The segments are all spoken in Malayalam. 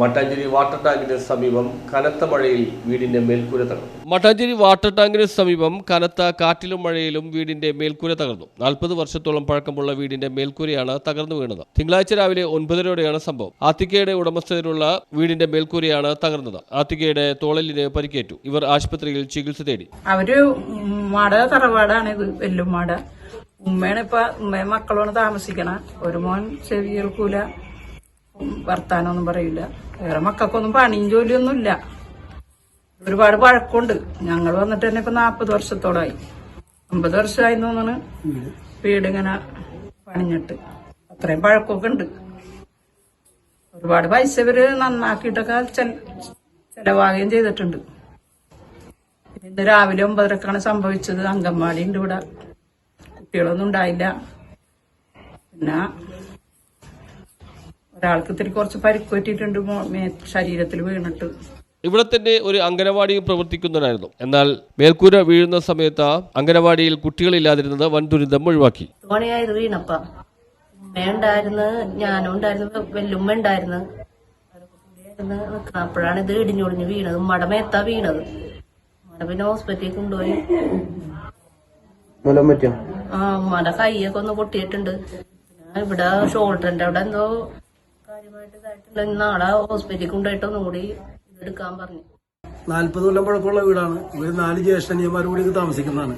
മട്ടാഞ്ചേരി വാട്ടർ ടാങ്കിന് സമീപം കനത്ത മഴയിൽ വീടിന്റെ മേൽക്കൂര തകർന്നു. മട്ടാഞ്ചേരി വാട്ടർ ടാങ്കിന് സമീപം കനത്ത കാറ്റിലും മഴയിലും വീടിന്റെ മേൽക്കൂര തകർന്നു. നാൽപ്പത് വർഷത്തോളം പഴക്കമുള്ള വീടിന്റെ മേൽക്കൂരയാണ് തകർന്നു വീണത്. തിങ്കളാഴ്ച രാവിലെ ഒൻപതരയോടെയാണ് സംഭവം. ആത്തിക്കയുടെ ഉടമസ്ഥതയിലുള്ള വീടിന്റെ മേൽക്കൂരയാണ് തകർന്നത്. ആത്തിക്കയുടെ തോളലിന് പരിക്കേറ്റു. ഇവർ ആശുപത്രിയിൽ ചികിത്സ തേടി. അവർ മാട തറവാടാണ് വെല്ലുമാട ഉമ്മയാണ് ഇപ്പൊ ഉമ്മയും മക്കളാണ് താമസിക്കണ. ഒരു മോൻ ചെവി കേൾക്കൂല വർത്താനൊന്നും പറയില്ല വേറെ മക്കൾക്കൊന്നും പണിയും ജോലിയൊന്നും ഇല്ല ഒരുപാട് പഴക്കമുണ്ട്. ഞങ്ങൾ വന്നിട്ട് തന്നെ ഇപ്പൊ നാപ്പത് വർഷത്തോളായി. അമ്പത് വർഷമായി തോന്നണ് വീട് ഇങ്ങനെ പണിഞ്ഞിട്ട്. അത്രയും പഴക്കമൊക്കെ ഉണ്ട്. ഒരുപാട് പൈസ ഇവർ നന്നാക്കിയിട്ടൊക്കെ ചെല- ചെലവാകുകയും ചെയ്തിട്ടുണ്ട്. ഇന്ന് രാവിലെ ഒമ്പതരക്കാണ് സംഭവിച്ചത്. അങ്കൻവാടി ഉണ്ട് ഇവിടെ. കുട്ടികളൊന്നും ഉണ്ടായില്ല. പിന്നെ ഒരാൾക്ക് ഇത്തിരി കുറച്ച് പരിക്ക് പറ്റിയിട്ടുണ്ട് മേ- ശരീരത്തിൽ വീണിട്ട്. ഇവിടെ തന്നെ ഒരു അംഗനവാടിയും പ്രവർത്തിക്കുന്നതായിരുന്നു എന്നാൽ മേൽക്കൂര വീഴുന്ന സമയത്ത് അംഗനവാടിയിൽ കുട്ടികളില്ലാതിരുന്നത് വൻ ദുരിതം ഒഴിവാക്കി. മണിയായത് വീണപ്പ. ഉമ്മയുണ്ടായിരുന്നു ഞാനും ഉണ്ടായിരുന്നു വെല്ലുമ്മ ഉണ്ടായിരുന്നു. അപ്പോഴാണ് ഇത് ഇടിഞ്ഞൊടിഞ്ഞ് വീണത്. ഉമ്മയുടെ മേത്താ വീണത്. പിന്നെ ഹോസ്പിറ്റലിൽ കൊണ്ടുപോയി. ആ ഉമ്മയുടെ കൈയൊക്കെ ഒന്ന് പൊട്ടിയിട്ടുണ്ട്. ഇവിടെ ഷോൾഡറിന്റെ അവിടെ എന്തോ ഇതെടുക്കാൻ പറഞ്ഞു. നാൽപ്പത് കൊല്ലം പഴക്കമുള്ള വീടാണ്. ഇവർ നാല് ജ്യേഷ്ഠനിയന്മാർ കൂടി താമസിക്കുന്നതാണ്.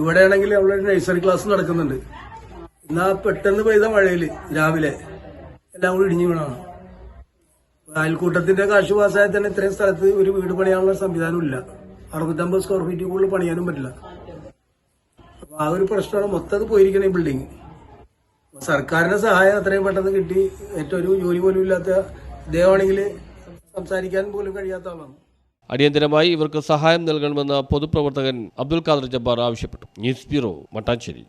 ഇവിടെയാണെങ്കിൽ അവിടെ നഴ്സറി ക്ലാസ് നടക്കുന്നുണ്ട്. എന്നാ പെട്ടെന്ന് പെയ്ത മഴയിൽ രാവിലെ എല്ലാം കൂടി ഇടിഞ്ഞു വീണാണ് അയൽക്കൂട്ടത്തിന്റെ കാശുവാസായ തന്നെ ഇത്രയും സ്ഥലത്ത് ഒരു വീട് പണിയാനുള്ള സംവിധാനം ഇല്ല. അറുപത്തമ്പത് സ്ക്വയർ ഫീറ്റ് കൂടുതൽ പണിയാനും പറ്റില്ല. ആ ഒരു പ്രശ്നമാണ് മൊത്തം പോയിരിക്കണേ ഈ ബിൽഡിംഗ് സർക്കാരിന്റെ സഹായം അത്രയും പെട്ടെന്ന് കിട്ടി. ഏറ്റവും ഒരു ജോലി പോലും ഇല്ലാത്ത ഇദ്ദേഹമാണെങ്കിൽ സംസാരിക്കാൻ പോലും കഴിയാത്ത ആളാണ്. അടിയന്തരമായി ഇവർക്ക് സഹായം നൽകണമെന്ന് പൊതുപ്രവർത്തകൻ അബ്ദുൽ ഖാദർ ജബ്ബാർ ആവശ്യപ്പെട്ടു. News bureau Mattancherry.